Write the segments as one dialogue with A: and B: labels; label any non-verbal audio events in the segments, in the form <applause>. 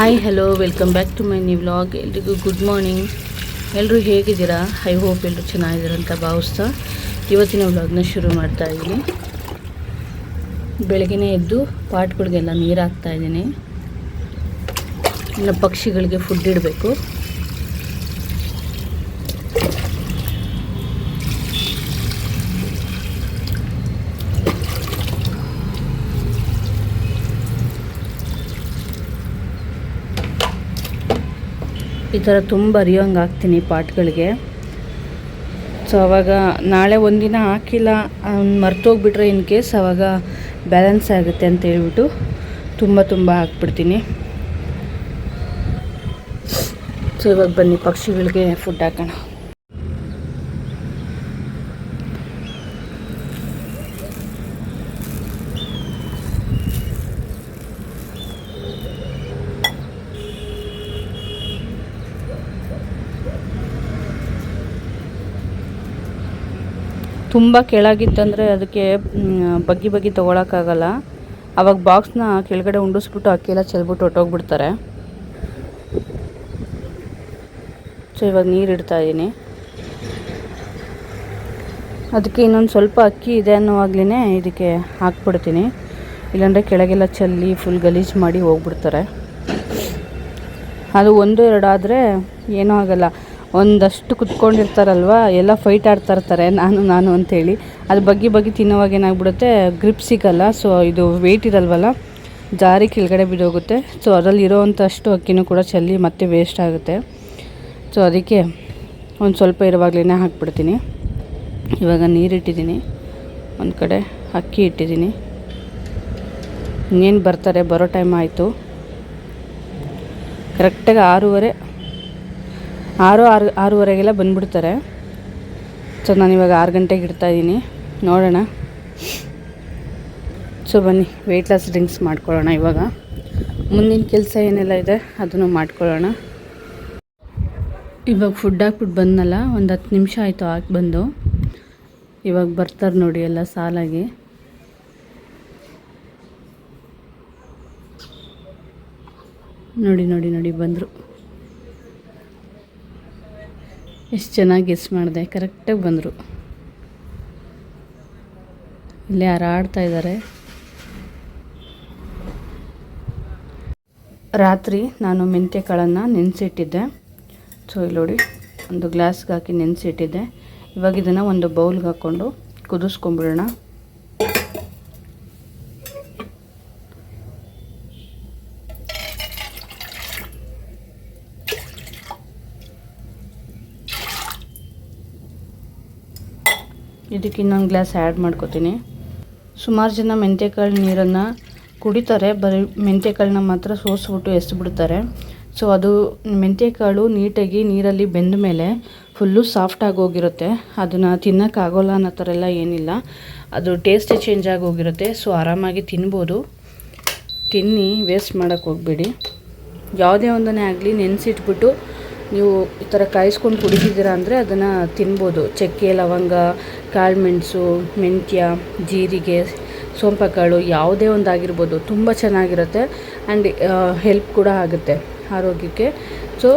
A: Hi hello welcome back to my new vlog ಎಲ್ರಿಗೂ good morning ಎಲ್ಲರೂ ಹೇಗಿದ್ದೀರಾ? I hope ಎಲ್ಲರೂ ಚೆನ್ನಾಗಿದ್ದೀರ ಅಂತ ಭಾವಿಸ್ತಾ ಇವತ್ತಿನ ವ್ಲಾಗ್ನ ಶುರು ಮಾಡ್ತಾ ಇದ್ದೀನಿ. ಬೆಳಗ್ಗೆ ಎದ್ದು ಪಾಟ್ಗಳಿಗೆಲ್ಲ ನೀರು ಹಾಕ್ತಾಯಿದ್ದೀನಿ ಇನ್ನು ಪಕ್ಷಿಗಳಿಗೆ ಫುಡ್ ಇಡಬೇಕು. ಈ ಥರ ತುಂಬ ಅರಿಯೋಂಗೆ ಹಾಕ್ತೀನಿ ಪಾಟ್ಗಳಿಗೆ. ಸೊ ಅವಾಗ ನಾಳೆ ಒಂದಿನ ಹಾಕಿಲ್ಲ, ಅವ್ನು ಮರ್ತೋಗ್ಬಿಟ್ರೆ ಇನ್ ಕೇಸ್ ಅವಾಗ ಬ್ಯಾಲೆನ್ಸ್ ಆಗುತ್ತೆ ಅಂತ ಹೇಳ್ಬಿಟ್ಟು ತುಂಬ ತುಂಬ ಹಾಕ್ಬಿಡ್ತೀನಿ. ಸೊ ಇವಾಗ ಬನ್ನಿ ಪಕ್ಷಿಗಳಿಗೆ ಫುಡ್ ಹಾಕೋಣ. ತುಂಬ ಕೆಳಗಿತ್ತಂದರೆ ಅದಕ್ಕೆ ಬಗ್ಗಿ ಬಗ್ಗಿ ತೊಗೊಳಕ್ಕಾಗಲ್ಲ. ಆವಾಗ ಬಾಕ್ಸ್ನ ಕೆಳಗಡೆ ಉಂಡಿಸ್ಬಿಟ್ಟು ಅಕ್ಕಿ ಎಲ್ಲ ಚೆಲ್ಬಿಟ್ಟು ಹೊಟ್ಟೋಗ್ಬಿಡ್ತಾರೆ ಸೊ ಇವಾಗ ನೀರು ಇಡ್ತಾ ಇದ್ದೀನಿ ಅದಕ್ಕೆ ಇನ್ನೊಂದು ಸ್ವಲ್ಪ ಅಕ್ಕಿ ಇದೆ ಅನ್ನೋವಾಗ್ಲೇ ಇದಕ್ಕೆ ಹಾಕ್ಬಿಡ್ತೀನಿ. ಇಲ್ಲಾಂದರೆ ಕೆಳಗೆಲ್ಲ ಚೆಲ್ಲಿ ಫುಲ್ ಗಲೀಜು ಮಾಡಿ ಹೋಗ್ಬಿಡ್ತಾರೆ. ಅದು ಒಂದು ಎರಡಾದರೆ ಏನೂ ಆಗಲ್ಲ. ಒಂದಷ್ಟು ಕುತ್ಕೊಂಡಿರ್ತಾರಲ್ವ, ಎಲ್ಲ ಫೈಟ್ ಆಡ್ತಾ ಇರ್ತಾರೆ, ನಾನು ನಾನು ಅಂಥೇಳಿ ಅದು ಬಗ್ಗಿ ಬಗ್ಗಿ ತಿನ್ನೋವಾಗ ಏನಾಗ್ಬಿಡುತ್ತೆ ಗ್ರಿಪ್ ಸಿಗಲ್ಲ ಸೊ ಇದು ವೆಯ್ಟ್ ಇರಲ್ವಲ್ಲ, ಜಾರಿ ಕೆಳಗಡೆ ಬಿದ್ದೋಗುತ್ತೆ. ಸೊ ಅದರಲ್ಲಿ ಇರೋವಂಥಷ್ಟು ಅಕ್ಕಿನೂ ಕೂಡ ಚೆಲ್ಲಿ ಮತ್ತೆ ವೇಸ್ಟ್ ಆಗುತ್ತೆ. ಸೊ ಅದಕ್ಕೆ ಒಂದು ಸ್ವಲ್ಪ ಇರುವಾಗಲೇ ಹಾಕ್ಬಿಡ್ತೀನಿ. ಇವಾಗ ನೀರಿಟ್ಟಿದ್ದೀನಿ. ಒಂದು ಕಡೆ ಅಕ್ಕಿ ಇಟ್ಟಿದ್ದೀನಿ. ಇನ್ನೇನು ಬರ್ತಾರೆ, ಬರೋ ಟೈಮ್ ಆಯಿತು. ಕರೆಕ್ಟಾಗಿ ಆರೂವರೆ ಆರು ಆರು, ಆರೂವರೆಗೆಲ್ಲ ಬಂದುಬಿಡ್ತಾರೆ. ಸೊ ನಾನು ಇವಾಗ ಆರು ಗಂಟೆಗೆ ಇಡ್ತಾ ಇದ್ದೀನಿ ನೋಡೋಣ. ಸೊ ಬನ್ನಿ ವೆಯ್ಟ್ ಲಾಸ್ ಡ್ರಿಂಕ್ಸ್ ಮಾಡ್ಕೊಳ್ಳೋಣ ಇವಾಗ. ಮುಂದಿನ ಕೆಲಸ ಏನೆಲ್ಲ ಇದೆ, ಅದನ್ನು ಮಾಡ್ಕೊಳ್ಳೋಣ. ಇವಾಗ ಫುಡ್ ಹಾಕ್ಬಿಟ್ಟು ಬಂದನಲ್ಲ, ಒಂದು ಹತ್ತು ನಿಮಿಷ ಆಯಿತು ಹಾಕಿ ಬಂದು. ಇವಾಗ ಬರ್ತಾರೆ ನೋಡಿ ಎಲ್ಲ ಸಾಲಾಗಿ. ನೋಡಿ ನೋಡಿ ನೋಡಿ ಬಂದರು. ಎಷ್ಟು ಚೆನ್ನಾಗಿ ಗೆಸ್ ಮಾಡಿದೆ. ಕರೆಕ್ಟಾಗಿ ಬಂದರು. ಇಲ್ಲೇ ಹಾರಾಡ್ತಾ ಇದ್ದಾರೆ ರಾತ್ರಿ ನಾನು ಮೆಂತ್ಯ ಕಾಳನ್ನು ನೆನೆಸಿಟ್ಟಿದ್ದೆ. ಸೊ, ಇಲ್ಲಿ ನೋಡಿ, ಒಂದು ಗ್ಲಾಸ್ಗೆ ಹಾಕಿ ನೆನೆಸಿಟ್ಟಿದ್ದೆ. ಇವಾಗ ಇದನ್ನು ಒಂದು ಬೌಲ್ಗೆ ಹಾಕ್ಕೊಂಡು ಕುದಿಸ್ಕೊಂಬಿಡೋಣ. ಇದಕ್ಕೆ ಇನ್ನೊಂದು ಗ್ಲಾಸ್ ಆ್ಯಡ್ ಮಾಡ್ಕೋತೀನಿ. ಸುಮಾರು ಜನ ಮೆಂತ್ಯಕಾಳು ನೀರನ್ನು ಕುಡಿತಾರೆ, ಬರೀ ಮೆಂತ್ಯಕಾಳನ್ನ ಮಾತ್ರ ಸೋಸ್ಬಿಟ್ಟು ಎಸ್ಬಿಡ್ತಾರೆ. ಸೊ, ಅದು ಮೆಂತ್ಯಕಾಳು ನೀಟಾಗಿ ನೀರಲ್ಲಿ ಬೆಂದ ಮೇಲೆ ಫುಲ್ಲು ಸಾಫ್ಟ್ ಹೋಗಿರುತ್ತೆ. ಅದನ್ನು ತಿನ್ನೋಕ್ಕಾಗೋಲ್ಲ ಅನ್ನೋ ಥರ ಎಲ್ಲ ಏನಿಲ್ಲ. ಅದು ಟೇಸ್ಟೇ ಚೇಂಜ್ ಆಗೋಗಿರುತ್ತೆ ಸೊ, ಆರಾಮಾಗಿ ತಿನ್ಬೋದು. ತಿನ್ನಿ, ವೇಸ್ಟ್ ಮಾಡೋಕ್ಕೆ ಹೋಗಬೇಡಿ. ಯಾವುದೇ ಒಂದನ್ನೇ ಆಗಲಿ ನೆನೆಸಿಟ್ಬಿಟ್ಟು ನೀವು ಈ ಥರ ಕಾಯಿಸ್ಕೊಂಡು ಕುಡಿತಿದ್ದೀರಾ ಅಂದರೆ ಅದನ್ನು ತಿನ್ಬೋದು. ಚಕ್ಕೆ, ಲವಂಗ ಕಾಳುಮೆಣಸು ಮೆಂತ್ಯ, ಜೀರಿಗೆ, ಸೋಂಪಕಾಳು ಯಾವುದೇ ಒಂದು ಆಗಿರ್ಬೋದು ತುಂಬ ಚೆನ್ನಾಗಿರುತ್ತೆ ಆ್ಯಂಡ್ ಹೆಲ್ಪ್ ಕೂಡ ಆಗುತ್ತೆ ಆರೋಗ್ಯಕ್ಕೆ. ಸೊ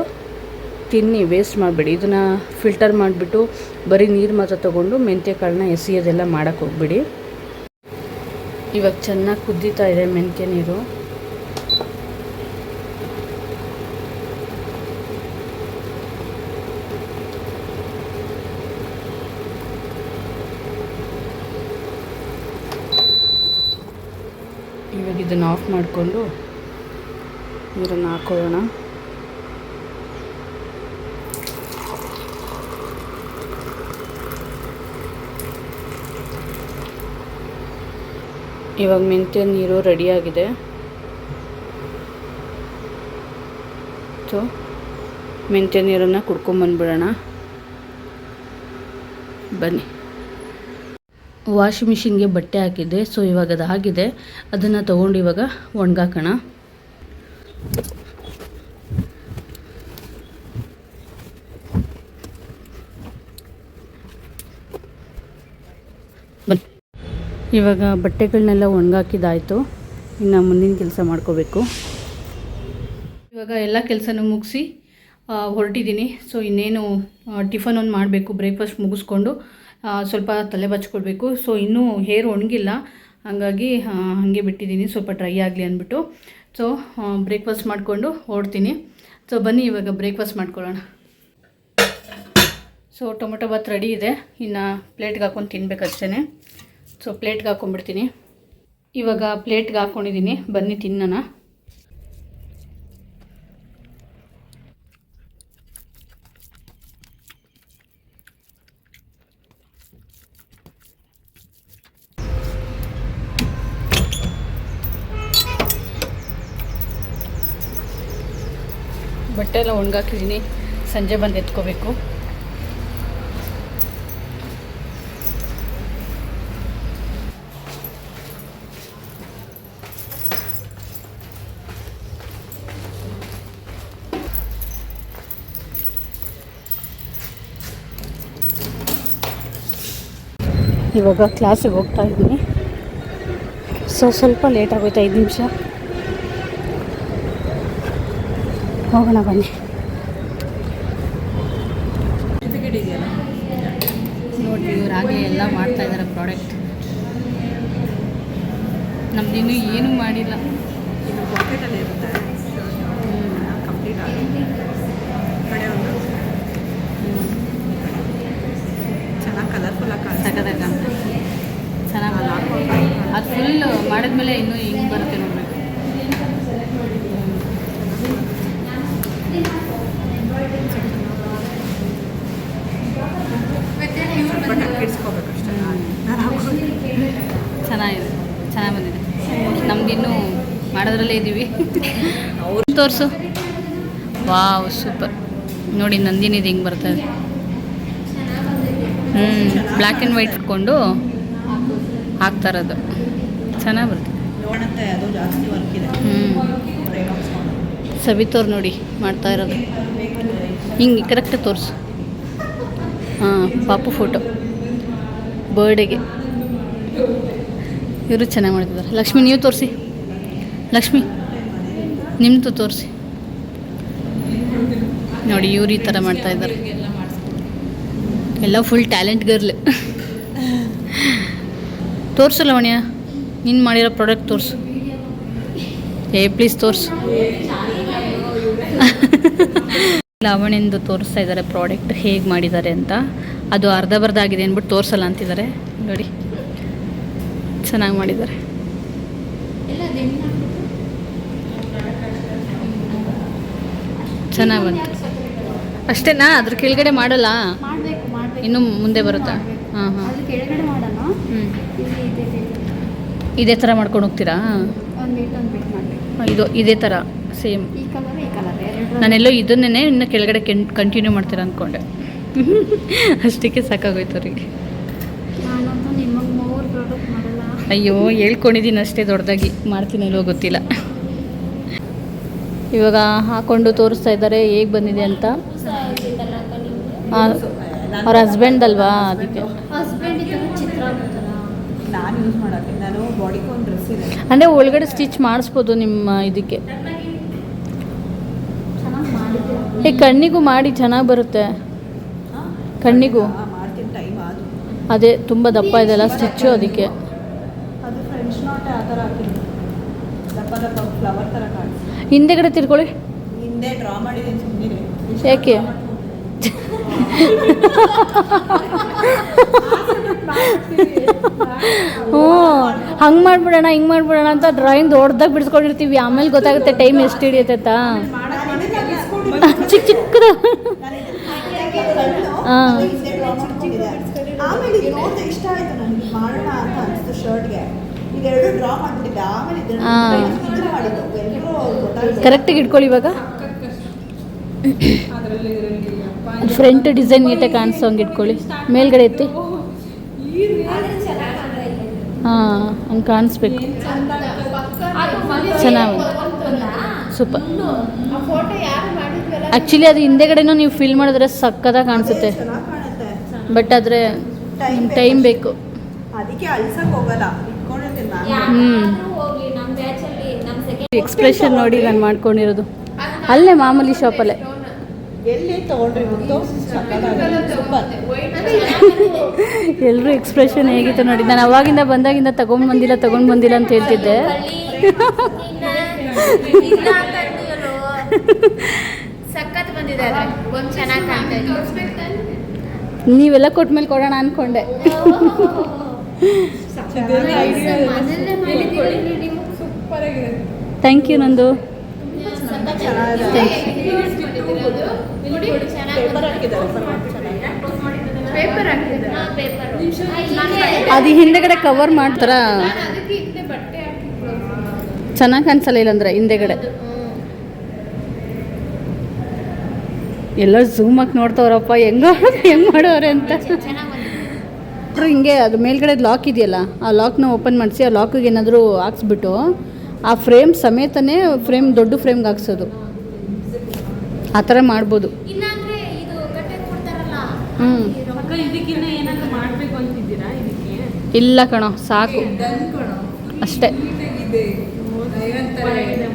A: ತಿನ್ನಿ ವೇಸ್ಟ್ ಮಾಡಬೇಡಿ. ಇದನ್ನು ಫಿಲ್ಟರ್ ಮಾಡಿಬಿಟ್ಟು ಬರೀ ನೀರು ಮಾತ್ರ ತೊಗೊಂಡು ಮೆಂತ್ಯ ಕಾಳನ್ನ ಎಸೆಯೋದೆಲ್ಲ ಮಾಡೋಕ್ಕೆ ಹೋಗ್ಬಿಡಿ. ಇವಾಗ ಚೆನ್ನಾಗಿ ಕುದ್ದಿತಾ ಇದೆ ಮೆಂತ್ಯ ನೀರು ಇವಾಗ ಇದನ್ನು ಆಫ್ ಮಾಡಿಕೊಂಡು ನೀರನ್ನು ಹಾಕೊಳ್ಳೋಣ. ಇವಾಗ ಮೆಂತ್ಯ ನೀರು ರೆಡಿಯಾಗಿದೆ ಸೊ ಮೆಂತ್ಯ ನೀರನ್ನು ಕುಡ್ಕೊಂಬಂದ್ಬಿಡೋಣ ಬನ್ನಿ. ವಾಷಿಂಗ್ ಮಿಷಿನ್ಗೆ ಬಟ್ಟೆ ಹಾಕಿದ್ದೆ. ಸೊ, ಇವಾಗ ಅದು ಆಗಿದೆ. ಅದನ್ನು ತೊಗೊಂಡು ಇವಾಗ ಒಣಗಾಕೋಣ. ಇವಾಗ ಬಟ್ಟೆಗಳನ್ನೆಲ್ಲ ಒಣಗಾಕಿದ್ದಾಯಿತು. ಇನ್ನು ಮುಂದಿನ ಕೆಲಸ ಮಾಡ್ಕೋಬೇಕು. ಇವಾಗ ಎಲ್ಲ ಕೆಲಸನೂ ಮುಗಿಸಿ ಹೊರಟಿದ್ದೀನಿ. ಸೊ, ಇನ್ನೇನು ಟಿಫನ್ ಒಂದು ಮಾಡಬೇಕು. ಬ್ರೇಕ್ಫಾಸ್ಟ್ ಮುಗಿಸ್ಕೊಂಡು ಸ್ವಲ್ಪ ತಲೆ ಬಚ್ಕೊಳ್ಬೇಕು ಸೊ ಇನ್ನೂ ಹೇರ್ ಒಣಗಿಲ್ಲ. ಹಾಗಾಗಿ ಹಾಗೆ ಬಿಟ್ಟಿದ್ದೀನಿ. ಸ್ವಲ್ಪ ಡ್ರೈ ಆಗಲಿ ಅಂದ್ಬಿಟ್ಟು. ಸೊ ಬ್ರೇಕ್ಫಾಸ್ಟ್ ಮಾಡಿಕೊಂಡು ಓಡ್ತೀನಿ. ಸೊ ಬನ್ನಿ, ಇವಾಗ ಬ್ರೇಕ್ಫಾಸ್ಟ್ ಮಾಡ್ಕೊಳ್ಳೋಣ. ಸೊ ಟೊಮೊಟೊ ಬಾತ್ ರೆಡಿ ಇದೆ. ಇನ್ನು ಪ್ಲೇಟ್ಗೆ ಹಾಕೊಂಡು ತಿನ್ಬೇಕಷ್ಟೇ ಸೊ ಪ್ಲೇಟ್ಗೆ ಹಾಕೊಂಡ್ಬಿಡ್ತೀನಿ. ಇವಾಗ ಪ್ಲೇಟ್ಗೆ ಹಾಕ್ಕೊಂಡಿದ್ದೀನಿ ಬನ್ನಿ, ತಿನ್ನೋಣ. ಬಟ್ಟೆ ಎಲ್ಲ ಒಣಗಾಕಿದ್ದೀನಿ. ಸಂಜೆ ಬಂದು ಎತ್ಕೋಬೇಕು. ಇವಾಗ ಕ್ಲಾಸಿಗೆ ಹೋಗ್ತಾ ಇದ್ದೀನಿ. ಸೊ ಸ್ವಲ್ಪ ಲೇಟ್ ಆಗೋಯ್ತು? ಐದು ನಿಮಿಷ? ಹೋಗೋಣ ಬನ್ನಿ. ನೋಡಿ ಇವ್ರು ಹಾಗೆ ಎಲ್ಲ ಮಾಡ್ತಾ ಇದ್ದಾರೆ ಪ್ರಾಡಕ್ಟ್ ನಮ್ದಿನ್ನೂ ಏನೂ ಮಾಡಿಲ್ಲ.
B: ಇದು ಪಾಕೆಟಲ್ಲಿ ಇರುತ್ತೆ. ಕಂಪ್ಲೀಟ್ ಆಗಿ ಕಡೆ ಒಂದು. ಚೆನ್ನಾಗಿ ಕಲರ್ಫುಲ್ ಆಗಿ
A: ಕಾಣ್ತದೆ ಚೆನ್ನಾಗಿ ಅದು ಫುಲ್ ಮಾಡಿದ್ಮೇಲೆ ಇನ್ನೂ ಹಿಂಗೆ ಬರುತ್ತೆ
B: ಸ್ವಲ್ಪ ಟಕ್ಕಿಡ್ಸ್ಕೋಬೇಕಷ್ಟೇ ನಾನು ಹಾಕೋದು
A: ಚೆನ್ನಾಗಿದೆ. ಚೆನ್ನಾಗಿ ಬಂದಿದೆ. ನಮಗಿನ್ನೂ ಮಾಡೋದ್ರಲ್ಲೇ ಇದ್ದೀವಿ. ಅವ್ರು ತೋರಿಸು. Wow super. ನೋಡಿ ನಂದಿನಿದು ಹಿಂಗೆ ಬರ್ತದೆ ಹ್ಞೂ ಬ್ಲ್ಯಾಕ್ ಆ್ಯಂಡ್ ವೈಟ್ ಇಟ್ಕೊಂಡು ಹಾಕ್ತಾ ಇರೋದು. ಚೆನ್ನಾಗಿ ಬರ್ತದೆ ಹ್ಞೂ ಸವಿತವ್ರು ನೋಡಿ ಮಾಡ್ತಾ ಇರೋದು. ಹಿಂಗೆ ಕರೆಕ್ಟ್ ತೋರಿಸು. ಹಾಂ ಪಾಪು ಫೋಟೋ ಬರ್ಡೇಗೆ ಇವರು ಚೆನ್ನಾಗಿ ಮಾಡ್ತಿದ್ದಾರೆ. ಲಕ್ಷ್ಮಿ, ನೀವು ತೋರಿಸಿ. ಲಕ್ಷ್ಮಿ ನಿಮ್ಮದು ತೋರಿಸಿ. ನೋಡಿ, ಇವ್ರು ಈ ಥರ ಮಾಡ್ತಾ ಇದ್ದಾರೆ. ಎಲ್ಲ ಫುಲ್ ಟ್ಯಾಲೆಂಟ್ ಗರ್ಲ್ ತೋರಿಸು ಲವಣ್ಯ, ನೀನು ಮಾಡಿರೋ ಪ್ರಾಡಕ್ಟ್ ತೋರಿಸು. ಏ ಪ್ಲೀಸ್ ತೋರಿಸು. ಲಾವಣಿಂದು ತೋರಿಸ್ತಾ ಇದ್ದಾರೆ ಪ್ರಾಡಕ್ಟ್ ಹೇಗೆ ಮಾಡಿದ್ದಾರೆ ಅಂತ. ಅದು ಅರ್ಧ ಬರ್ಧ ಆಗಿದೆ ಅಂದ್ಬಿಟ್ಟು ತೋರಿಸಲ್ಲ ಅಂತಿದ್ದಾರೆ. ನೋಡಿ. ಚೆನ್ನಾಗಿ ಮಾಡಿದ್ದಾರೆ. ಚೆನ್ನಾಗಿ ಬಂತು. ಅಷ್ಟೇನಾ ಅದ್ರ ಕೆಳಗಡೆ ಮಾಡಲ್ಲ. ಇನ್ನು ಮುಂದೆ ಬರುತ್ತಾ? ಹಾಂ ಹಾಂ.
C: ಇದೆ
A: ಥರ ಮಾಡ್ಕೊಂಡು ಹೋಗ್ತೀರಾ? ಇದು ಇದೇ ಥರ ಸೇಮ್. ನಾನೆಲ್ಲೋ ಇದನ್ನೇ ಇನ್ನು ಕೆಳಗಡೆ ಕಂಟಿನ್ಯೂ ಮಾಡ್ತೀರಾ ಅಂದ್ಕೊಂಡೆ <laughs> ಅಷ್ಟಕ್ಕೆ ಸಾಕಾಗೋಯ್ತು ಅವ್ರಿಗೆ
C: ನಾನಂತೂ ನಿಮಗೆ ಮೂರು ಪ್ರಾಡಕ್ಟ್ ಮಾಡಲ್ಲ
A: ಅಯ್ಯೋ ಹೇಳ್ಕೊಂಡಿದ್ದೀನಿ ಅಷ್ಟೇ ದೊಡ್ಡದಾಗಿ. ಮಾಡ್ತೀನಿ ಇಲ್ವೋ ಗೊತ್ತಿಲ್ಲ. ಇವಾಗ ಹಾಕೊಂಡು ತೋರಿಸ್ತಾ ಇದ್ದಾರೆ ಹೇಗೆ ಬಂದಿದೆ ಅಂತ. ಅವ್ರ ಹಸ್ಬೆಂಡ್ ಅಲ್ವಾ ಅದಕ್ಕೆ?
C: ಹಸ್ಬೆಂಡ್ ಇದ್ದಾಗ ಚಿತ್ರ ಆಗ್ತಲ್ಲ
B: ನಾನು ಯೂಸ್ ಮಾಡೋಕ್ಕೆ ನಾನು ಬಾಡಿಗೆ ಒಂದು ಡ್ರೆಸ್ ಇದೆ.
A: ಅಂದರೆ ಒಳಗಡೆ ಸ್ಟಿಚ್ ಮಾಡಿಸ್ಬೋದು ನಿಮ್ಮ ಇದಕ್ಕೆ. ಏ ಕಣ್ಣಿಗೂ ಮಾಡಿ ಚೆನ್ನಾಗಿ ಬರುತ್ತೆ. ಕಣ್ಣಿಗೂ. ಅದೇ ತುಂಬ ದಪ್ಪ ಇದೆಲ್ಲ ಸ್ಟಿಚ್ಚು ಅದಕ್ಕೆ.
B: ಥರ ಹಾಕಿದ್ದೀನಿ ದಪ್ಪ ದಪ್ಪ ಫ್ಲವರ್ ಥರ ಕಾಣಿಸ್ತು.
A: ಹಿಂದೆಗಡೆ ತಿರ್ಕೊಳ್ಳಿ.
B: ಹಿಂದೆ ಡ್ರಾ ಮಾಡಿದ್ದೀನಿ ಸುಮ್ಮನೆ
A: ಯಾಕೆ? ಹ್ಞೂ. ಹಂಗೆ ಮಾಡಿಬಿಡೋಣ ಹಿಂಗೆ ಮಾಡಿಬಿಡೋಣ ಅಂತ ಡ್ರಾಯಿಂಗ್ ದೊಡ್ಡದಾಗ ಬಿಡಿಸ್ಕೊಂಡಿರ್ತೀವಿ. ಆಮೇಲೆ ಗೊತ್ತಾಗುತ್ತೆ ಟೈಮ್ ಎಷ್ಟು ಹಿಡಿಯುತ್ತೆ ಅಂತ. ಚಿಕ್ಕ ಚಿಕ್ಕದು. ಹಾಂ.
B: ಡ್ರಾ ಮಾಡ್ಬಿಟ್ಟಿದ್ದೆ ಆಮೇಲೆ ಇದನ್ನ. ಮಾಡಿದ್ದು. ಎಲ್ಲರೂ ಗೊತ್ತಾಯ್ತು
A: ಕರೆಕ್ಟಾಗಿ ಇಟ್ಕೊಳ್ಳಿ ಇವಾಗ. ಫ್ರಂಟ್ ಡಿಸೈನ್ ನೀಟಾಗಿ ಕಾಣಿಸೋ ಹಂಗೆ ಇಟ್ಕೊಳ್ಳಿ. ಮೇಲ್ಗಡೆ ಎತ್ತಿ. ಹಾಂ ಹಂಗೆ ಕಾಣಿಸ್ಬೇಕು. ಚೆನ್ನಾಗಿ ಸೂಪರ್.
C: ಫೋಟೋ ಯಾರು ಮಾಡಿದ್ವಲ್ಲ?
A: ಆ್ಯಕ್ಚುಲಿ ಅದು ಹಿಂದೆಗಡೆನೂ ನೀವು ಫಿಲ್ ಮಾಡಿದ್ರೆ ಸಕ್ಕದಾಗಿ ಕಾಣಿಸುತ್ತೆ.
B: ಚೆನ್ನಾಗಿ ಕಾಣುತ್ತೆ.
A: ಬಟ್ ಆದರೆ ಟೈಮ್ ಬೇಕು.
B: ಅದಕ್ಕೆ ಅಳ್ಸಕ್ಕೆ ಹೋಗಲ್ಲ.
A: ಎಕ್ಸ್ಪ್ರೆಷನ್ ನೋಡಿ ನಾನು ಮಾಡ್ಕೊಂಡಿರೋದು. ಅಲ್ಲೇ ಮಾಮೂಲಿ ಶಾಪಲ್ಲೇ
B: ಎಲ್ಲಿ ತಗೊಂಡ್ರಿ ಗೊತ್ತು ಸೂಪರ್
A: ಎಲ್ಲರೂ ಎಕ್ಸ್ಪ್ರೆಷನ್ ಹೇಗಿತ್ತು ನೋಡಿ. ನಾನು ಅವಾಗಿಂದ ಬಂದಾಗಿಂದ ತಗೊಂಡ್ ಬಂದಿಲ್ಲ ತಗೊಂಡ್ ಬಂದಿಲ್ಲ ಅಂತ ಹೇಳ್ತಿದ್ದೆ.
C: ನೀವೆಲ್ಲ ಕೊಟ್ಟ ಚೆನ್ನಾಗಿ ಕಾಣ್ತಾ ಇದೆ.
A: ನೀವೆಲ್ಲ ಕೊಟ್ಮೇಲೆ ಕೊಡೋಣ ಅನ್ಕೊಂಡೆ. ಥ್ಯಾಂಕ್ ಯು ನಂದು.
B: ಪೇಪರ್ ಹಾಕಿದ್ದಾರೆ.
C: ಪೇಪರ್
A: ಅದು ಹಿಂದೆಗಡೆ ಕವರ್ ಮಾಡ್ತಾರ.
C: ಅದಕ್ಕೆ ಹಿಂದೆ ಬಟ್ಟೆ ಹಾಕಿದ್ರು
A: ಚೆನ್ನಾಗಿ ಕಾಣಿಸಲ್ಲ ಇಲ್ಲಂದ್ರೆ ಹಿಂದೆಗಡೆ. ಎಲ್ಲ ಝೂಮ್ ಹಾಕಿ ನೋಡ್ತಾವ್ರಪ್ಪ. ಹೆಂಗ ಹೆಂಗ್ ಮಾಡೋರೆ ಅಂತ.
C: ಬಂದಿದೆ
A: ಹಿಂಗೆ ಅದು ಮೇಲ್ಗಡೆ ಲಾಕ್ ಇದೆಯಲ್ಲ ಆ ಲಾಕ್ನ ಓಪನ್ ಮಾಡಿಸಿ ಆ ಲಾಕಿಗೆ ಏನಾದರೂ ಹಾಕ್ಸ್ಬಿಟ್ಟು ಆ ಫ್ರೇಮ್ ಸಮೇತನೇ ಫ್ರೇಮ್ ದೊಡ್ಡ ಫ್ರೇಮ್ಗೆ ಹಾಕ್ಸೋದು. ಆ ಥರ ಮಾಡ್ಬೋದು.
C: ಇಲ್ಲಾಂದ್ರೆ ಇದು ಗಟ್ಟೆ ಕೊಡ್ತಾರಲ್ಲ
A: ಹ್ಞೂ
D: ಇದಕ್ಕಿನ್ನ ಏನಾದ್ರು ಮಾಡಬೇಕು ಅಂತಿದ್ದೀರಾ ಇದಕ್ಕೆ?
A: ಇಲ್ಲ ಕಣೋ ಸಾಕು. ಅಷ್ಟೇ.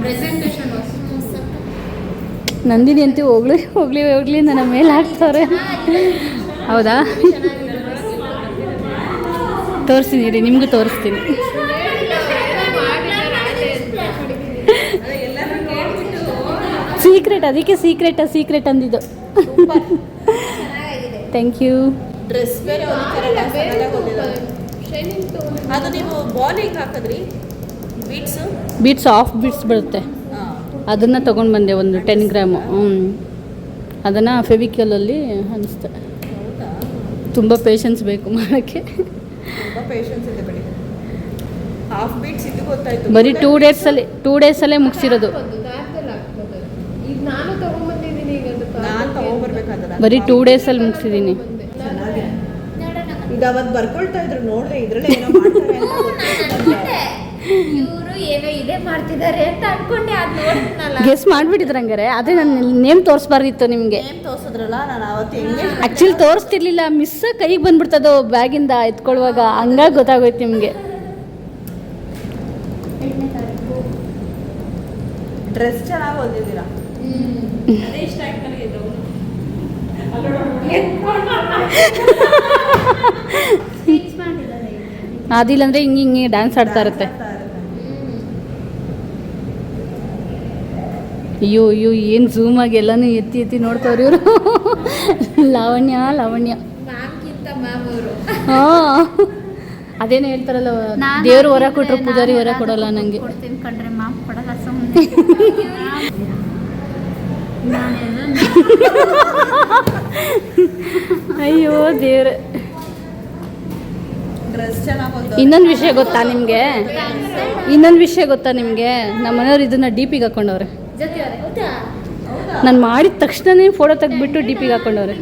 C: ಪ್ರೆಸೆಂಟೇಷನ್
A: ನಂದಿನಿ ಅಂತೂ ಹೋಗ್ಲಿ ಹೋಗ್ಲಿ ಹೋಗ್ಲಿ ನನ್ನ ಮೇಲೆ ಹಾಕ್ತಾರೆ. ಹೌದಾ? ತೋರಿಸ್ತೀನಿ ರೀ ನಿಮಗೂ ತೋರಿಸ್ತೀನಿ. ಸೀಕ್ರೆಟ್ ಅದಕ್ಕೆ ಸೀಕ್ರೆಟ್ ಸೀಕ್ರೆಟ್ ಅಂದಿದ್ದು. ಥ್ಯಾಂಕ್ ಯು
B: ಡ್ರೆಸ್ ಬೇರೆ. ಅದು ನೀವು ಬಾಲಿಂಗ್ ಹಾಕಿದ್ರಿ? ಬೀಟ್ಸ್
A: ಬೀಟ್ಸ್ ಆಫ್ ಬೀಟ್ಸ್ ಬರುತ್ತೆ. ಅದನ್ನು ತೊಗೊಂಡು ಬಂದೆ ಒಂದು ಟೆನ್ ಗ್ರಾಮು ಹ್ಞೂ ಅದನ್ನು ಫೆವಿಕಲಲ್ಲಿ ಅನಿಸ್ತೆ ತುಂಬ ಪೇಷನ್ಸ್ ಬೇಕು ಮಾಡೋಕ್ಕೆ.
B: ತುಂಬ ಪೇಷನ್ಸ್ ಇದೆ ಬಿಡಿ. ಹಾಫ್ ಬೀಟ್ಸ್ ಇದು ಗೊತ್ತಾಯ್ತು.
A: ಬರೀ ಟೂ ಡೇಸಲ್ಲಿ ಟೂ ಡೇಸಲ್ಲೇ ಮುಗಿಸಿರೋದು.
C: ನಾನು
B: ತಗೊಂಡ್ಬರ್ಬೇಕಾದ್ರೆ
A: ಬರೀ ಟೂ ಡೇಸಲ್ಲಿ ಮುಗಿಸಿದ್ದೀನಿ.
B: ಇದು ಅವತ್ತು ಬರ್ಕೊಳ್ತಾ ಇದ್ರು ನೋಡ್ರಿ ಇದ್ರಲ್ಲೇ ಏನೋ ಮಾಡ್ತಾರೆ ಅಂತ.
C: ಇವರು ಏನೋ ಇದೇ ಮಾಡ್ತಿದ್ದಾರೆ ಅಂತ ಅನ್ಕೊಂಡೆ ಅದು ನೋಡಿದ್ನಲ್ಲ.
A: ಗೆಸ್ ಮಾಡ್ಬಿಟ್ಟಿದ್ರ ಹಂಗಾರೆ ಅದೇ ನನ್ನ ನೇಮ್ ತೋರಿಸ್ಬಾರ್ದಿತ್ತು ನಿಮಗೆ.
B: ನೇಮ್ ತೋರ್ಸಿದ್ರಲ್ಲ ನಾನು ಅವತ್ತು ಹೆಂಗೆ <laughs>
A: ಆ್ಯಕ್ಚುಲಿ ತೋರಿಸ್ತಿರ್ಲಿಲ್ಲ ಮಿಸ್ ಕೈಗೆ ಬಂದ್ಬಿಡ್ತದೋ ಬ್ಯಾಗಿಂದ ಎತ್ಕೊಳ್ಳುವಾಗ ಹಂಗಾಗಿ ಗೊತ್ತಾಗೋಯ್ತು ನಿಮಗೆ.
B: ಡ್ರೆಸ್ ಚೆನ್ನಾಗಿ ಹೊಲ್ದಿದ್ದೀರಾ?
C: ಸ್ಟಿಚ್ ಮಾಡಿದ್ದಾರೆ
A: ಅದಿಲ್ಲ ಅಂದ್ರೆ ಹಿಂಗೆ ಹಿಂಗೆ ಡ್ಯಾನ್ಸ್ ಆಡ್ತಾ ಇರುತ್ತೆ. ಅಯ್ಯೋ ಅಯ್ಯೋ ಏನು ಝೂಮ್ ಆಗಿ ಎಲ್ಲನೂ ಎತ್ತಿ ಎತ್ತಿ ನೋಡ್ತಾವ್ರಿ ಇವರು? ಲಾವಣ್ಯ ಲಾವಣ್ಯ. ಹಾಂ. ಅದೇನು ಹೇಳ್ತಾರಲ್ಲ ದೇವ್ರು ಹೊರ ಕೊಟ್ರು ಪೂಜಾರಿ ಹೊರ ಕೊಡಲ್ಲ ನನಗೆ
C: ಕೊಡ್ತೀನಿ ಕಣ್ರೆ ಮ್ಯಾಮ್ ಕೊಡಲ್ಲ ಸುಮ್ಮನೆ <laughs>
A: ಅಯ್ಯೋ ದೇವ್ರೆ. ಇನ್ನೊಂದು ವಿಷಯ ಗೊತ್ತಾ ನಿಮಗೆ? ಇನ್ನೊಂದು ವಿಷಯ ಗೊತ್ತಾ ನಿಮಗೆ? ನಮ್ಮ ಮನೆಯವ್ರು ಇದನ್ನ ಡಿ ಪಿಗೆ ಹಾಕೊಂಡವ್ರೆ. ನಾನು ಮಾಡಿದ ತಕ್ಷಣನೇ ಫೋಟೋ ತೆಗ್ದುಬಿಟ್ಟು ಡಿ ಪಿಗೆ ಹಾಕೊಂಡವ್ರೆ.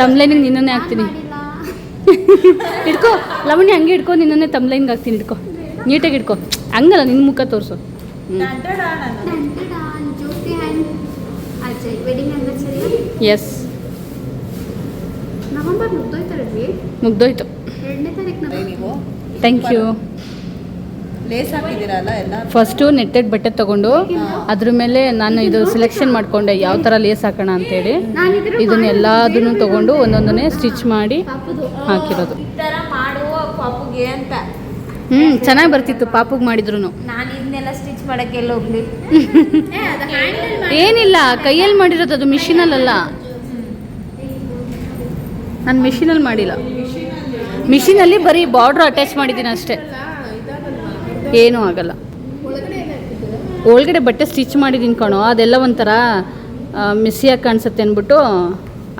A: ತಮ್ಲೈನಿಗೆ ನಿನ್ನೇ ಹಾಕ್ತೀನಿ. ಇಟ್ಕೋ <laughs> ಲವಣಿ ಹಂಗೆ ಇಟ್ಕೋ ನಿನ್ನನ್ನೇ ತಮ್ಲೈನ್ಗೆ ಹಾಕ್ತೀನಿ ಇಟ್ಕೋ ನೀಟಾಗಿ ಇಟ್ಕೋ ಹಂಗಲ್ಲ ನಿನ್ನ ಮುಖ ತೋರಿಸು. ಎಸ್ ಮುಗ್ದೋಯ್ತು ಥ್ಯಾಂಕ್ ಯು
B: ಲೇಸ್ ಹಾಕಿದ್ದೀರಲ್ಲ ಎಲ್ಲ?
A: ಫಸ್ಟು ನೆಟ್ಟೆಡ್ ಬಟ್ಟೆ ತಗೊಂಡು ಅದ್ರ ಮೇಲೆ ನಾನು ಇದು ಸೆಲೆಕ್ಷನ್ ಮಾಡಿಕೊಂಡೆ ಯಾವ ಥರ ಲೇಸ್ ಹಾಕೋಣ ಅಂತೇಳಿ. ಇದನ್ನೆಲ್ಲದನ್ನು ತಗೊಂಡು ಒಂದೊಂದನ್ನೇ ಸ್ಟಿಚ್ ಮಾಡಿ ಹಾಕಿರೋದು.
C: ಅಂತ.
A: ಹ್ಞೂ ಚೆನ್ನಾಗಿ ಬರ್ತಿತ್ತು ಪಾಪುಗೆ ಮಾಡಿದ್ರು
C: ನಾನು ಇದನ್ನೆಲ್ಲ ಸ್ಟಿಚ್ ಮಾಡಕ್ಕೆ ಎಲ್ಲ ಹೋಗ್ಲಿ. <laughs>
A: ಏನಿಲ್ಲ ಕೈಯಲ್ಲಿ ಮಾಡಿರೋದು ಅದು ಮಿಷಿನಲ್ಲ ನಾನು ಮಿಷಿನಲ್ಲಿ ಮಾಡಿಲ್ಲ. ಮಿಷಿನಲ್ಲಿ ಬರೀ ಬಾರ್ಡ್ರ್ ಅಟ್ಯಾಚ್ ಮಾಡಿದ್ದೀನಿ ಅಷ್ಟೇ. ಏನೂ ಆಗಲ್ಲ. ಒಳಗಡೆ ಬಟ್ಟೆ ಸ್ಟಿಚ್ ಮಾಡಿದ್ದೀನಿ ಕಣೋ ಅದೆಲ್ಲ ಒಂಥರ ಮಿಸ್ಸಿಯಾಗಿ ಕಾಣಿಸುತ್ತೆ ಅಂದ್ಬಿಟ್ಟು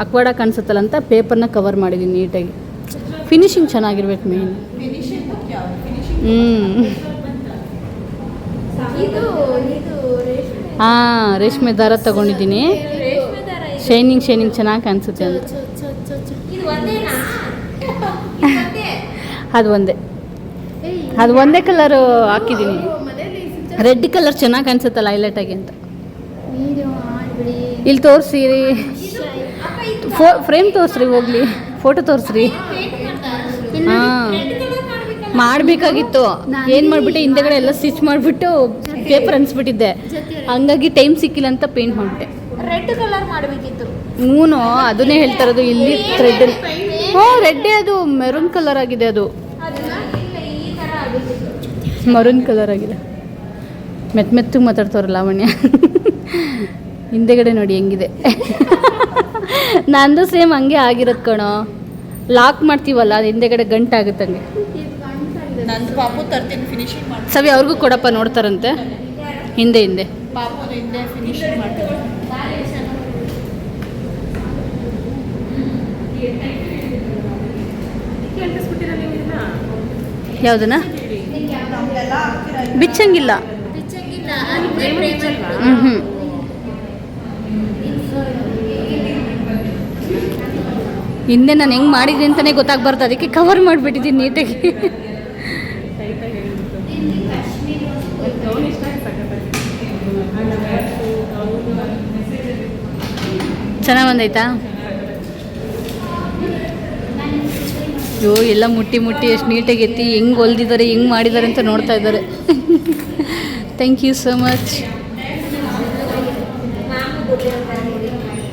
A: ಅಕ್ವಾಡ ಕಾಣಿಸುತ್ತಲ್ಲ ಅಂತ ಪೇಪರ್ನ ಕವರ್ ಮಾಡಿದ್ದೀನಿ ನೀಟಾಗಿ. ಫಿನಿಶಿಂಗ್ ಚೆನ್ನಾಗಿರ್ಬೇಕು ಮೇನ್ ಹ್ಞೂ ಹಾಂ ರೇಷ್ಮೆ ದಾರ ತಗೊಂಡಿದ್ದೀನಿ. ಶೈನಿಂಗ್ ಶೈನಿಂಗ್ ಚೆನ್ನಾಗಿ ಕಾಣಿಸುತ್ತೆ ಅಂತ? <laughs> ಅದು ಒಂದೇ. ಅದು ಒಂದೇ ಕಲರು ಹಾಕಿದ್ದೀನಿ. ರೆಡ್ ಕಲರ್ ಚೆನ್ನಾಗಿ ಕಾಣಿಸುತ್ತಲ್ಲ ಹೈಲೈಟಾಗಿ ಅಂತ. ಇಲ್ಲಿ ತೋರಿಸಿ. ಫೋ ಫ್ರೇಮ್ ತೋರಿಸ್ರಿ ಹೋಗ್ಲಿ. ಫೋಟೋ ತೋರಿಸ್ರಿ. ಹಾಂ. ಮಾಡಬೇಕಾಗಿತ್ತು. ಏನು ಮಾಡಿಬಿಟ್ಟೆ ಹಿಂದೆಗಡೆ ಎಲ್ಲ ಸ್ಟಿಚ್ ಮಾಡಿಬಿಟ್ಟು ಪೇಪರ್ ಅನ್ಸ್ಬಿಟ್ಟಿದ್ದೆ. ಹಂಗಾಗಿ ಟೈಮ್ ಸಿಕ್ಕಿಲ್ಲ ಅಂತ ಪೇಂಟ್ ಮಾಡಿಬಿಟ್ಟೆ.
C: ರೆಡ್ ಕಲರ್ ಮಾಡಬೇಕಿತ್ತು.
A: ಹ್ಞೂ ಅದನ್ನೇ ಹೇಳ್ತಾ ಇರೋದು ಇಲ್ಲಿ ಥ್ರೆಡ್ ಹ್ಞೂ ರೆಡ್ಡೇ ಅದು ಮೆರೂನ್ ಕಲರ್ ಆಗಿದೆ ಅದು
C: ಅದನ್ನ ಇಲ್ಲ ಈ ಥರ ಆಗಬೇಕಿತ್ತು
A: ಮರೂನ್ ಕಲರ್ ಆಗಿದೆ. ಮೆತ್ತ ಮೆತ್ತಗೆ ಮಾತಾಡ್ತವ್ರ ಲಾವಣ್ಯ. ಹಿಂದೆಗಡೆ ನೋಡಿ ಹೆಂಗಿದೆ. ನಂದು ಸೇಮ್ ಹಂಗೆ ಆಗಿರೋದು ಕಣೋ. ಲಾಕ್ ಮಾಡ್ತೀವಲ್ಲ ಅದು ಹಿಂದೆಗಡೆ ಗಂಟಾಗುತ್ತಂಗೆ ಸವಿ ಅವ್ರಿಗೂ ಕೊಡಪ್ಪ ನೋಡ್ತಾರಂತೆ. ಹಿಂದೆ ಹಿಂದೆ.
B: ಪಾಪು ಹಿಂದೆ ಫಿನಿಶಿಂಗ್ ಮಾಡ್ತೀನಿ?
D: ಅಂಟಿಸ್ಬಿಟ್ಟಿರ ನೀವು ಇದನ್ನ?
A: ಯಾವುದನ್ನ? ಬಿಚ್ಚಂಗಿಲ್ಲ. ಹಿಂದೆ ನಾನು ಹೆಂಗೆ ಮಾಡಿದ್ರಿ ಅಂತಲೇ ಗೊತ್ತಾಗ್ಬಾರ್ದು. ಅದಕ್ಕೆ ಕವರ್ ಮಾಡ್ಬಿಟ್ಟಿದ್ದೀನಿ ನೀಟಾಗಿ. ಚೆನ್ನಾಗಿ ಬಂದೈತಾ? ಅಯ್ಯೋ ಎಲ್ಲ ಮುಟ್ಟಿ ಮುಟ್ಟಿ ಎಷ್ಟು ನೀಟಾಗಿ ಎತ್ತಿ ಹೆಂಗೆ ಹೊಲ್ದಿದ್ದಾರೆ ಹೆಂಗೆ ಮಾಡಿದ್ದಾರೆ ಅಂತ ನೋಡ್ತಾ ಇದ್ದಾರೆ. ಥ್ಯಾಂಕ್ ಯು ಸೊ ಮಚ್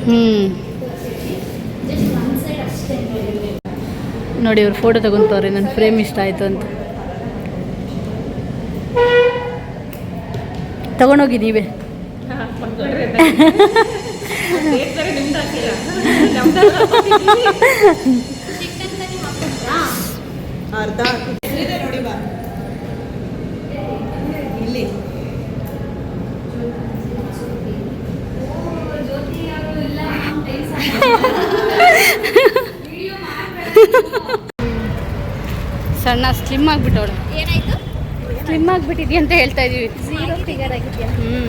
A: ಹ್ಞೂ ನೋಡಿ ಅವ್ರು ಫೋಟೋ ತಗೊಂತವ್ರೆ ನನ್ನ ಫ್ರೇಮ್ ಇಷ್ಟ ಆಯಿತು ಅಂತ. ತಗೊಂಡೋಗಿ ನೀವೇ. <laughs>
B: ಅರ್ಧ. ನೋಡಿ ಬಾ. ಇಲ್ಲಿ.
A: ಸಣ್ಣ ಸ್ಲಿಮ್ ಆಗಿಬಿಟ್ಟವಳು.
C: ಏನಾಯ್ತು?
A: ಸ್ಲಿಮ್ ಆಗಿಬಿಟ್ಟಿದ್ಯಾ ಅಂತ ಹೇಳ್ತಾ ಇದೀವಿ.
C: ಝೀರೋ ಫಿಗರ್ ಆಗಿದೆಯಾ?
A: ಹ್ಞೂ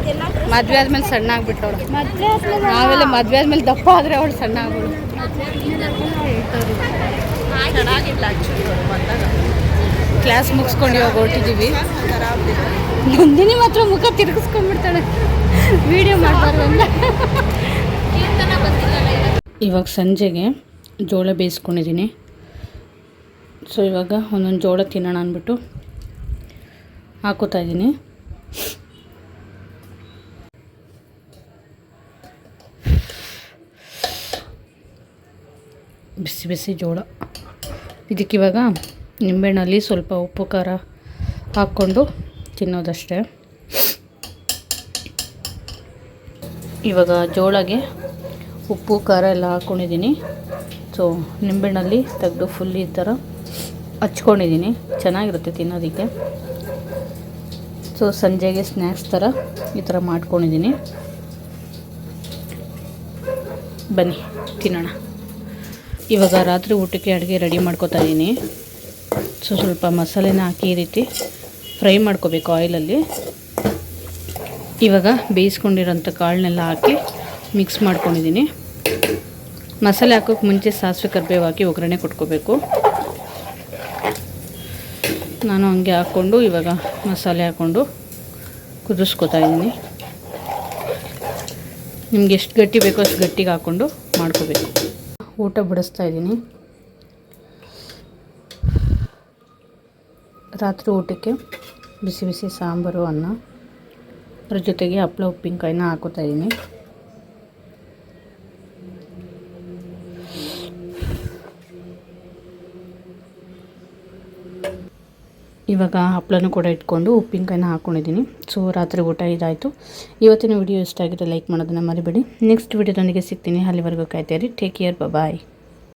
C: ಇದೆಲ್ಲ
A: ಮದುವೆ ಆದ್ಮೇಲೆ ಸಣ್ಣ ಆಗ್ಬಿಟ್ಟವಳು.
C: ಮದುವೆ ಆದ್ಮೇಲೆ
A: ನಾವೆಲ್ಲ ಮದುವೆ ಆದ್ಮೇಲೆ ದಪ್ಪ ಆದರೆ ಅವಳು ಸಣ್ಣ ಆಗ್ಬಿಡು
B: ಚೆನ್ನಾಗಿಲ್ಲ ಆ್ಯಕ್ಚುಲಿ ಅವರು ಬಂದಾಗ
A: ಕ್ಲಾಸ್ ಮುಗಿಸ್ಕೊಂಡು ಇವಾಗ ಹೊರಟಿದ್ದೀವಿ ನಂದಿನಿ ಮಾತ್ರ ಮುಖ ತಿರುಗಿಸ್ಕೊಂಡ್ಬಿಡ್ತಾಳೆ. ವಿಡಿಯೋ ಮಾಡಬಾರ್ದು ಅಂತ. ಇವಾಗ? ಸಂಜೆಗೆ ಜೋಳ ಬೇಯಿಸ್ಕೊಂಡಿದ್ದೀನಿ. ಸೊ ಇವಾಗ ಒಂದೊಂದು ಜೋಳ ತಿನ್ನೋಣ ಅಂದ್ಬಿಟ್ಟು ಹಾಕೋತಾ ಇದ್ದೀನಿ. ಬಿಸಿ ಬಿಸಿ ಜೋಳ. ಇದಕ್ಕಿವಾಗ ನಿಂಬೆಹಣ್ಣಲ್ಲಿ ಸ್ವಲ್ಪ ಉಪ್ಪು, ಖಾರ ಹಾಕ್ಕೊಂಡು ತಿನ್ನೋದಷ್ಟೇ. ಇವಾಗ ಜೋಳಗೆ ಉಪ್ಪು, ಖಾರ ಎಲ್ಲ ಹಾಕ್ಕೊಂಡಿದ್ದೀನಿ ಸೊ ನಿಂಬೆಹಣ್ಣಲ್ಲಿ ತೆಗೆದು ಫುಲ್ ಈ ಥರ ಹಚ್ಕೊಂಡಿದ್ದೀನಿ. ಚೆನ್ನಾಗಿರುತ್ತೆ ತಿನ್ನೋದಕ್ಕೆ. ಸೊ ಸಂಜೆಗೆ ಸ್ನ್ಯಾಕ್ಸ್ ಥರ ಈ ಥರ ಮಾಡ್ಕೊಂಡಿದ್ದೀನಿ. ಬನ್ನಿ, ತಿನ್ನೋಣ. ಇವಾಗ ರಾತ್ರಿ ಊಟಕ್ಕೆ ಅಡುಗೆ ರೆಡಿ ಮಾಡ್ಕೋತಾ ಇದ್ದೀನಿ ಸೊ ಸ್ವಲ್ಪ ಮಸಾಲೆನ ಹಾಕಿ ಈ ರೀತಿ ಫ್ರೈ ಮಾಡ್ಕೋಬೇಕು ಆಯಿಲಲ್ಲಿ ಇವಾಗ ಬೇಯಿಸ್ಕೊಂಡಿರೋಂಥ ಕಾಳನ್ನೆಲ್ಲ ಹಾಕಿ ಮಿಕ್ಸ್ ಮಾಡ್ಕೊಂಡಿದ್ದೀನಿ ಮಸಾಲೆ ಹಾಕೋಕ್ಕೆ ಮುಂಚೆ ಸಾಸಿವೆ ಕರಿಬೇವು ಹಾಕಿ ಒಗ್ಗರಣೆ ಕೊಟ್ಕೋಬೇಕು. ನಾನು ಹಂಗೆ ಹಾಕ್ಕೊಂಡು ಇವಾಗ ಮಸಾಲೆ ಹಾಕ್ಕೊಂಡು ಕುದಿಸ್ಕೊತಾ ಇದ್ದೀನಿ ನಿಮ್ಗೆ ಎಷ್ಟು ಗಟ್ಟಿ ಬೇಕೋ ಅಷ್ಟು ಗಟ್ಟಿಗೆ ಹಾಕ್ಕೊಂಡು ಮಾಡ್ಕೋಬೇಕು. ಊಟ ಬಿಡಿಸ್ತಾ ಇದ್ದೀನಿ. ರಾತ್ರಿ ಊಟಕ್ಕೆ ಬಿಸಿ ಬಿಸಿ ಸಾಂಬಾರು, ಅನ್ನ. ಅದ್ರ ಜೊತೆಗೆ ಹಪ್ಪಳ ಉಪ್ಪಿನಕಾಯಿನ ಹಾಕೋತಾ ಇದ್ದೀನಿ. ಇವಾಗ ಹಪ್ಪಳನೂ ಕೂಡ ಇಟ್ಕೊಂಡು ಉಪ್ಪಿನಕಾಯಿನ ಹಾಕ್ಕೊಂಡಿದ್ದೀನಿ ಸೊ ರಾತ್ರಿ ಊಟ ಇದಾಯಿತು. ಇವತ್ತಿನ ವಿಡಿಯೋ ಇಷ್ಟ ಆಗಿದೆ ಲೈಕ್ ಮಾಡೋದನ್ನು ಮರಿಬೇಡಿ. ನೆಕ್ಸ್ಟ್ ವಿಡಿಯೋದೊಂದಿಗೆ ಸಿಗ್ತೀನಿ. ಅಲ್ಲಿವರೆಗೂ ಕಾಯ್ತೀರಿ ಟೇಕ್ ಕೇರ್ ಬಾಯ್